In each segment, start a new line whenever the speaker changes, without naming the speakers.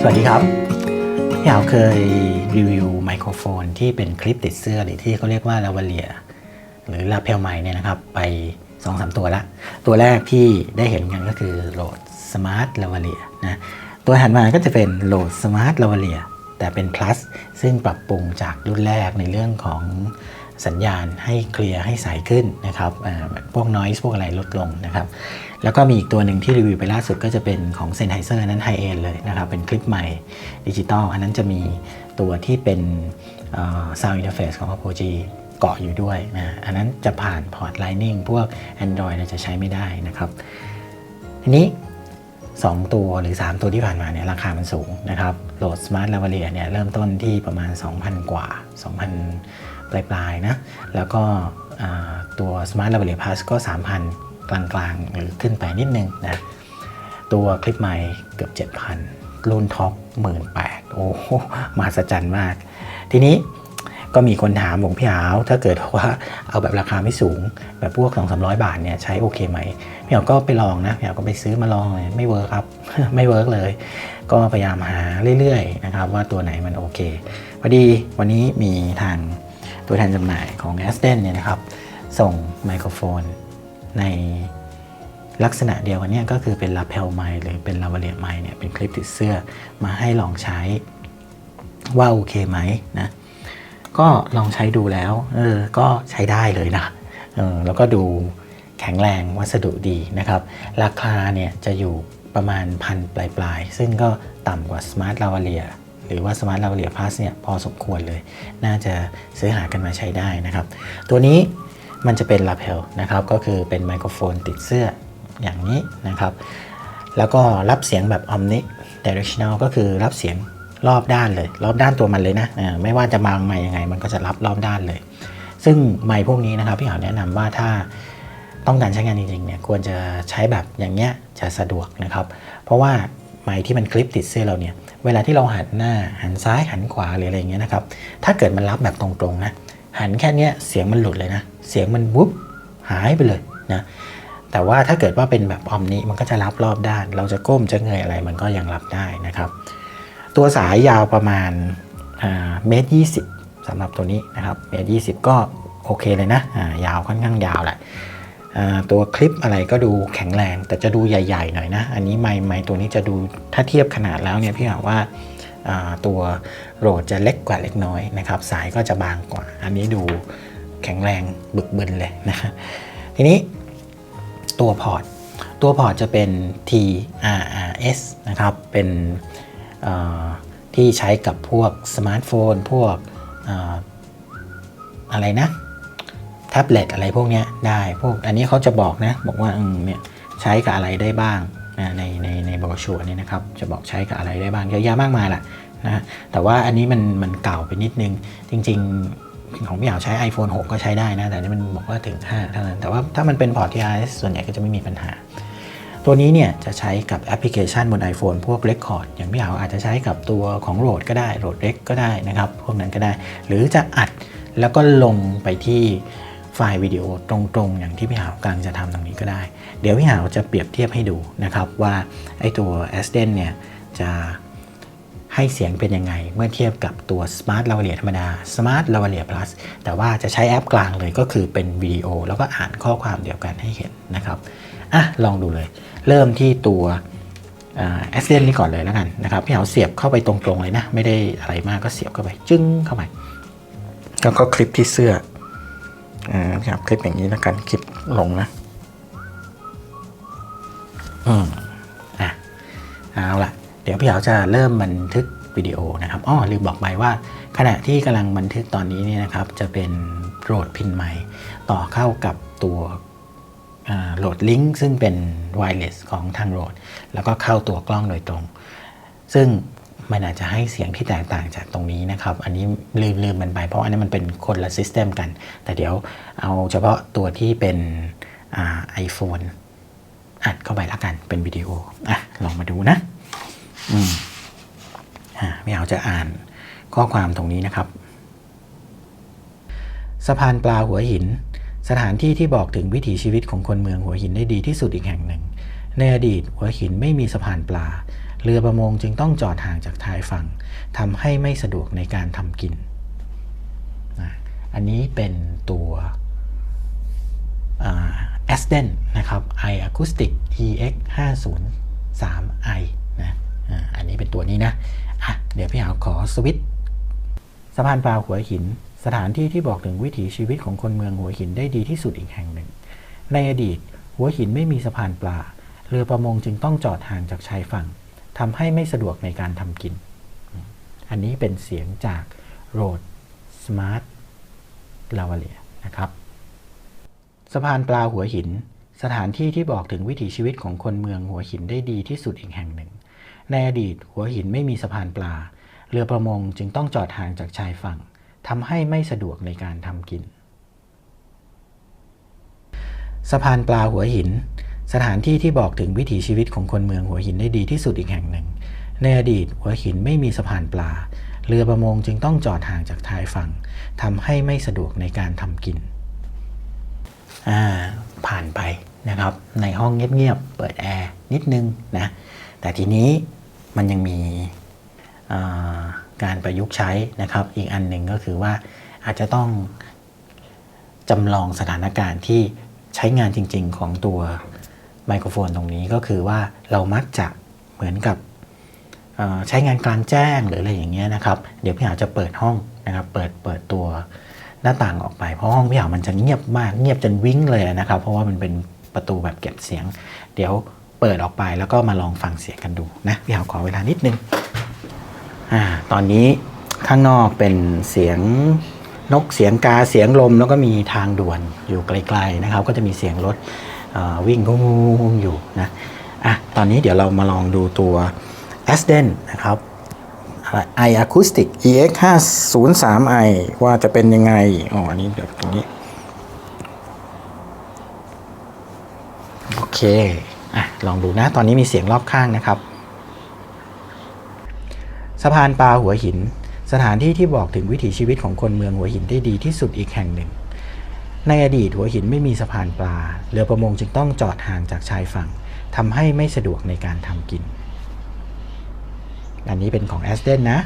สวัสดีครับพี่เอาเคยรีวิวไมโครโฟนที่เป็นคลิปติดเสื้อหรือที่เขาเรียกว่าลาวาเลีย หรือลาเพลไมเนี่ยนะครับ ไป2อสตัวละ ตัวแรกที่ได้เห็นกันก็คือโหลดสมาร์ทลาวาเลียนะตัวถัดมาก็จะเป็นโหลดสมาร์ทลาวาเลียแต่เป็น plus ซึ่งปรับปรุงจากรุ่นแรกในเรื่องของ สัญญาณให้เคลียร์ให้ใสขึ้นนะครับพวก noise พวกอะไรลดลงนะครับ แล้วก็มีอีกตัวหนึ่งที่รีวิวไปล่าสุดก็จะเป็นของ Sennheiser นั้นไฮเอนเลยนะครับ เป็นคลิปใหม่ดิจิตอลอันนั้นจะมีตัวที่เป็นเอ่อ Sound Interface ของ Apogee เกาะอยู่ด้วยนะอันนั้นจะผ่านพอร์ต Lightning พวก Android เนี่ยจะใช้ไม่ได้นะครับทีนี้ 2 ตัวหรือ 3 ตัวที่ผ่านมาเนี่ยราคามันสูงนะครับโหลด Smart Lavalier เนี่ยเริ่มต้นที่ประมาณ 2,000 กว่า 2,000 ปลายๆนะ แล้วก็ตัว Smart Lavalier Plus ก็ 3,000 กลางๆ หรือขึ้นไปนิดนึงนะ ตัวคลิปใหม่เกือบ 7,000 รุ่นท็อป18,000 โอ้โหมหัศจรรย์มาก ทีนี้ก็มีคนถามผมพี่หาวถ้าเกิดว่าเอาแบบราคาไม่สูง แบบพวก2-300 บาทเนี่ยใช้โอเคไหมพี่หาวก็ไปลองนะพี่หาวก็ไปซื้อมาลองเลยไม่เวิร์คครับ ไม่เวิร์กเลย ก็พยายามหาเรื่อยๆนะครับว่าตัวไหนมันโอเคพอดีวันนี้มีทาง ตัวแทนจำหน่ายของ a s t e n เนี่ยนะครับส่งไมโครโฟน ในลักษณะเดียวกันเนี่ยก็คือเป็นลาเพลไมหรือเป็นลาวาเลียไมเนี่ยเป็นคลิปติดเสื้อมาให้ลองใช้ว่าโอเคไหมนะก็ลองใช้ดูแล้วเออก็ใช้ได้เลยนะเออแล้วก็ดูแข็งแรงวัสดุดีนะครับ ราคาเนี่ยจะอยู่ประมาณพันปลายๆ ซึ่งก็ต่ำกว่า Smart Lavalier หรือว่า Smart Lavalier Plus เนี่ยพอสมควรเลย น่าจะซื้อหากันมาใช้ได้นะครับ ตัวนี้มันจะเป็นลาเพลนะครับ ก็คือเป็นไมโครโฟนติดเสื้ออย่างนี้นะครับ แล้วก็รับเสียงแบบ omni directional ก็คือรับเสียงรอบด้านเลย รอบด้านตัวมันเลยนะไม่ว่าจะมางไมค์ยังไง มันก็จะรับรอบด้านเลย ซึ่งไมค์พวกนี้นะครับพี่หาแนะนำว่าถ้าต้องการใช้งานจริงๆเนี่ยควรจะใช้แบบอย่างเงี้ยจะสะดวกนะครับ เพราะว่าไมค์ที่มันคลิปติดเสื้อเราเนี่ย เวลาที่เราหันหน้าหันซ้ายหันขวาหรืออะไรเงี้ยนะครับ ถ้าเกิดมันรับแบบตรงๆนะหันแค่เนี้ยเสียงมันหลุดเลยนะ เสียงมันวุบหายไปเลยนะแต่ว่าถ้าเกิดว่าเป็นแบบออมนี้มันก็จะรับรอบด้าน เราจะก้มจะเงยอะไรมันก็ยังรับได้นะครับ ตัวสายยาวประมาณเมตรยี่สิบสำหรับตัวนี้นะครับเมตรยี่สิบก็โอเคเลยนะอ่ายาวค่อนข้างยาวแหละ ตัวคลิปอะไรก็ดูแข็งแรง แต่จะดูใหญ่ๆหน่อยนะ อันนี้ไม้ไม้ตัวนี้จะดูถ้าเทียบขนาดแล้วเนี่ยพี่บอกว่าตัวโหลดจะเล็กกว่าเล็กน้อยนะครับ สายก็จะบางกว่า อันนี้ดูแข็งแรงบึกบึนเลยนะทีนี้ตัวพอร์ตตัวพอร์ตจะเป็น TRRS นะครับ เป็นที่ใช้กับพวกสมาร์ทโฟน พวกออะไรนะ ท็บเล็ตอะไรพวกนี้ได้พวกอันนี้เขาจะบอกนะ บอกว่าอืมเนี่ยใช้กับอะไรได้บ้างนะในในในบรชัวนี่นะครับ จะบอกใช้กับอะไรได้บ้างเยอะแยะมากมายแหละนะแต่ว่าอันนี้มันมันเก่าไปนิดนึง จริง ๆ ของพี่อยากใช้ iPhone 6 ก็ใช้ได้นะ แต่นี่มันบอกว่าถึง 5 เท่านั้น แต่ว่าถ้ามันเป็นพอร์ต TRS ส่วนใหญ่ก็จะไม่มีปัญหา ตัวนี้เนี่ยจะใช้กับแอปพลิเคชันบน iPhone พวก Record อย่างพี่หาวอาจจะใช้กับตัวของโหลดก็ได้โหลดเ e กก็ได้นะครับ พวกนั้นก็ได้ หรือจะอัดแล้วก็ลงไปที่ ไฟล์วิดีโอตรงๆ อย่างที่พี่หาวกำลังจะทำตรงนี้ก็ได้ เดี๋ยวพี่หาวจะเปรียบเทียบให้ดูนะครับว่าไอ้ตัว a s d e n เนี่ยจะให้เสียงเป็นยังไง เมื่อเทียบกับตัว Smart Lavalier ธรรมดา Smart Lavalier Plus แต่ว่าจะใช้แอปกลางเลยก็คือเป็นวิดีโอ แล้วก็อ่านข้อความเดียวกันให้เห็นนะครับอะลองดูเลย เริ่มที่ตัวแอสเซนนี่ก่อนเลยแล้วกันนะครับพี่เอาเสียบเข้าไปตรงๆเลยนะ ไม่ได้อะไรมากก็เสียบเข้าไป จึ้งเข้าไปแล้วก็คลิปที่เสื้อ อ่าครับคลิปอย่างนี้แล้วกันคลิปลงนะ อืมอะเอาละเดี๋ยวพี่เอาจะเริ่มบันทึกวิดีโอนะครับอ้อลืมบอกไปว่า ขณะที่กำลังบันทึกตอนนี้เนี่ยนะครับ จะเป็นโหลดพินใหม่ ต่อเข้ากับตัวโหลดลิงก์ซึ่งเป็นไวเลสของทางโหลดแล้วก็เข้าตัวกล้องโดยตรง ซึ่ง มันอาจจะให้เสียงที่แตกต่างจากตรงนี้นะครับ อันนี้ลืมลืมมันไปเพราะอันนี้มันเป็นคนละซิสเต็มกัน แต่เดี๋ยวเอาเฉพาะตัวที่เป็นไอโฟนอัดเข้าไปละกันเป็นวิดีโออะลองมาดูนะอืมอ่าไม่เอาจะอ่านข้อความตรงนี้นะครับ สะพานปลาหัวหิน สถานที่ที่บอกถึงวิถีชีวิตของคนเมืองหัวหินได้ดีที่สุดอีกแห่งหนึ่ง ในอดีตหัวหินไม่มีสะพานปลา เรือประมงจึงต้องจอดห่างจากชายฝั่งทำให้ไม่สะดวกในการทำกินนะอันนี้เป็นตัวแอสเดนนะครับ i acoustic ex 5 0 3 i นะอ่าอันนี้เป็นตัวนี้นะะเดี๋ยวพี่หาขอสวิตช์สะพานปลาหัวหิน สถานที่ที่บอกถึงวิถีชีวิตของคนเมืองหัวหินได้ดีที่สุดอีกแห่งหนึ่ง ในอดีตหัวหินไม่มีสะพานปลา เรือประมงจึงต้องจอดห่างจากชายฝั่ง ทำให้ไม่สะดวกในการทำกิน อันนี้เป็นเสียงจาก Road Smart l a v a l i e r นะครับสะพานปลาหัวหิน สถานที่ที่บอกถึงวิถีชีวิตของคนเมืองหัวหินได้ดีที่สุดอีกแห่งหนึ่ง ในอดีตหัวหินไม่มีสะพานปลา เรือประมงจึงต้องจอดห่างจากชายฝั่งทำให้ไม่สะดวกในการทำกิน สะพานปลาหัวหิน สถานที่ที่บอกถึงวิถีชีวิตของคนเมืองหัวหินได้ดีที่สุดอีกแห่งหนึ่ง ในอดีตหัวหินไม่มีสะพานปลา เรือประมงจึงต้องจอดห่างจากชายฝั่งทำให้ไม่สะดวกในการทำกิน อ่า ผ่านไปนะครับ ในห้องเงียบๆ เปิดแอร์นิดนึงนะ แต่ทีนี้มันยังมีาการประยุกต์ใช้นะครับ อีกอันหนึ่งก็คือว่าอาจจะต้องจำลองสถานการณ์ที่ใช้งานจริง ๆ ของตัว ไมโครโฟนตรงนี้ก็คือว่าเรามักจะเหมือนกับใช้งานกลางแจ้งหรืออะไรอย่างเงี้ยนะครับ เดี๋ยวพี่หาจะเปิดห้องนะครับ เปิดเปิดตัวหน้าต่างออกไป เพราะห้องพี่หามันจะเงียบมากเงียบจนวิ่งเลยนะครับ เพราะว่ามันเป็นประตูแบบเก็บเสียง เดี๋ยวเปิดออกไปแล้วก็มาลองฟังเสียงกันดูนะพี่หาขอเวลานิดนึงอ่าตอนนี้ข้างนอกเป็นเสียงนกเสียงกาเสียงลม แล้วก็มีทางด่วนอยู่ไกลๆนะครับ ก็จะมีเสียงรถ วิ่งกุ้งอยู่นะอะตอนนี้เดี๋ยวเรามาลองดูตัว a s d e n นะครับ i acoustic ex 5 0 3 i ว่าจะเป็นยังไง อ๋อ อันนี้เดี๋ยวตรงนี้ โอเค อะ ลองดูนะ ตอนนี้มีเสียงรอบข้างนะครับสะพานปลาหัวหิน สถานที่ที่บอกถึงวิถีชีวิตของคนเมืองหัวหินได้ดีที่สุดอีกแห่งหนึ่ง ในอดีตหัวหินไม่มีสะพานปลา เรือประมงจึงต้องจอดห่างจากชายฝั่งทำให้ไม่สะดวกในการทำกิน อันนี้เป็นของ a s d e n นนะ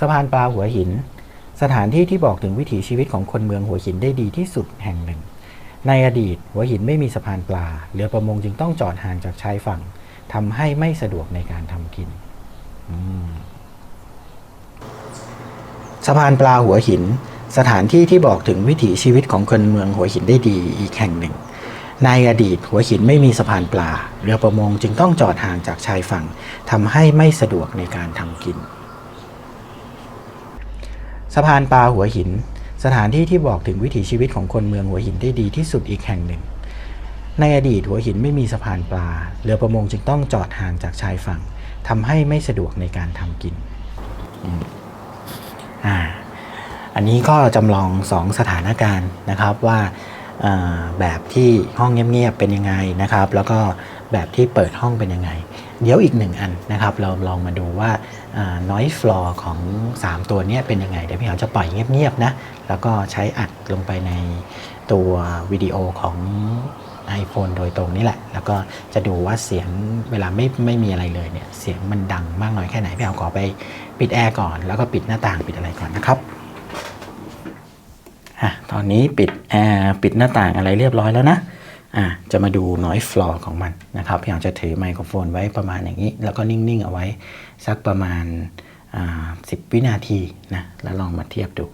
สะพานปลาหัวหิน สถานที่ที่บอกถึงวิถีชีวิตของคนเมืองหัวหินได้ดีที่สุดแห่งหนึ่ง ในอดีตหัวหินไม่มีสะพานปลา เรือประมงจึงต้องจอดห่างจากชายฝั่งทำให้ไม่สะดวกในการทำกินสะพานปลาหัวหิน สถานที่ที่บอกถึงวิถีชีวิตของคนเมืองหัวหินได้ดีอีกแห่งหนึ่ง ในอดีตหัวหินไม่มีสะพานปลา เรือประมงจึงต้องจอดห่างจากชายฝั่งทำให้ไม่สะดวกในการทำกิน สะพานปลาหัวหิน สถานที่ที่บอกถึงวิถีชีวิตของคนเมืองหัวหินได้ดีที่สุดอีกแห่งหนึ่ง ในอดีตหัวหินไม่มีสะพานปลา เรือประมงจึงต้องจอดห่างจากชายฝั่งทำให้ไม่สะดวกในการทำกินอ่า อันนี้ก็จำลองสองสถานการณ์นะครับว่าแบบที่ห้องเงียบๆเป็นยังไงนะครับ แล้วก็แบบที่เปิดห้องเป็นยังไง เดี๋ยวอีกหนึ่งอันนะครับ เราลองมาดูว่าเอ่อ noise floor ของ 3 ตัวนี้เป็นยังไง เดี๋ยวพี่หาจะปล่อยเงียบๆนะ แล้วก็ใช้อัดลงไปในตัววิดีโอของ iPhone โดยตรงนี่แหละ แล้วก็จะดูว่าเสียงเวลาไม่ไม่มีอะไรเลยเนี่ย เสียงมันดังมากน้อยแค่ไหนพี่เอาขอไปปิดแอร์ก่อน แล้วก็ปิดหน้าต่างปิดอะไรก่อนนะครับ อะตอนนี้ปิดแอร์ปิดหน้าต่างอะไรเรียบร้อยแล้วนะอะจะมาดูน้อยฟลอร์ของมันนะครับพี่อยากจะถือไมโครโฟนไว้ประมาณอย่างนี้ แล้วก็นิ่ง ๆ เอาไว้สักประมาณอ่าสิบวินาทีนะแล้วลองมาเทียบดู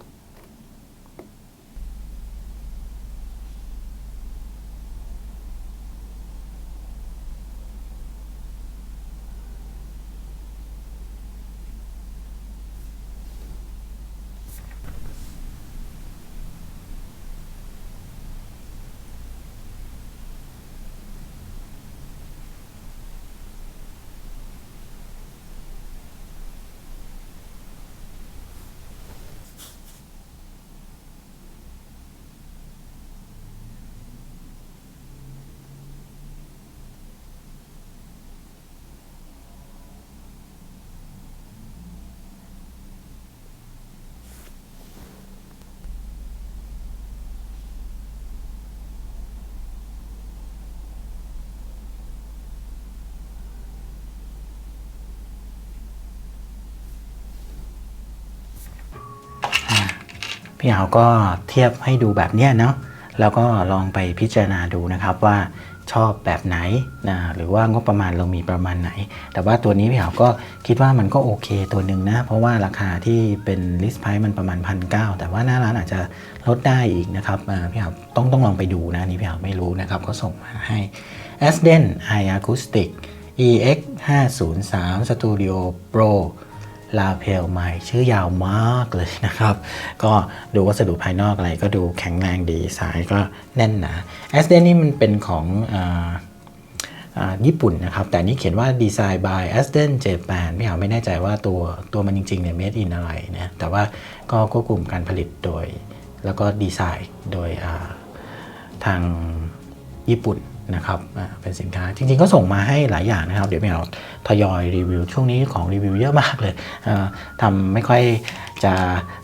พี่หาก็เทียบให้ดูแบบเนี้ยเนาะแล้วก็ลองไปพิจารณาดูนะครับว่าชอบแบบไหนนะหรือว่างบประมาณเรามีประมาณไหน แต่ว่าตัวนี้พี่หาก็คิดว่ามันก็โอเคตัวหนึ่งนะ เพราะว่าราคาที่เป็น list price มันประมาณพันเแต่ว่าหน้าร้านอาจจะลดได้อีกนะครับพี่หาต้องต้องลองไปดูนะนี่พี่หาไม่รู้นะครับก็ส่งมาให้ a s d e n i Acoustic EX 503 Studio Pro ลาเพลใหม่ชื่อยาวมากเลยนะครับ ก็ดูวัสดุภายนอกอะไรก็ดูแข็งแรงดีสายก็แน่นหนา a s d e n นี่มันเป็นของญี่ปุ่นนะครับ แต่นี่เขียนว่าดีไซน์ by a s d e n Japan พี่หาไม่แน่ใจว่าตัวตัวมันจริงๆเนี่ย made in อะไรนะแต่ว่าก็ควบคุมการผลิตโดย แล้วก็ดีไซน์โดยทางญี่ปุ่น นะครับเป็นสินค้าจริงๆก็ส่งมาให้หลายอย่างนะครับ เดี๋ยวพี่เอาทยอยรีวิว ช่วงนี้ของรีวิวเยอะมากเลยเอ่อทำไม่ค่อยจะ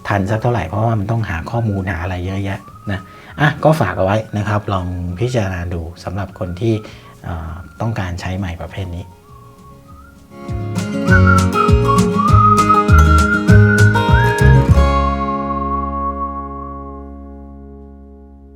ทันสักเท่าไหร่เพราะว่ามันต้องหาข้อมูลหาอะไรเยอะแยะนะอะก็ฝากเอาไว้นะครับ ลองพิจารณาดูสำหรับคนที่ต้องการใช้ใหม่ประเภทนี้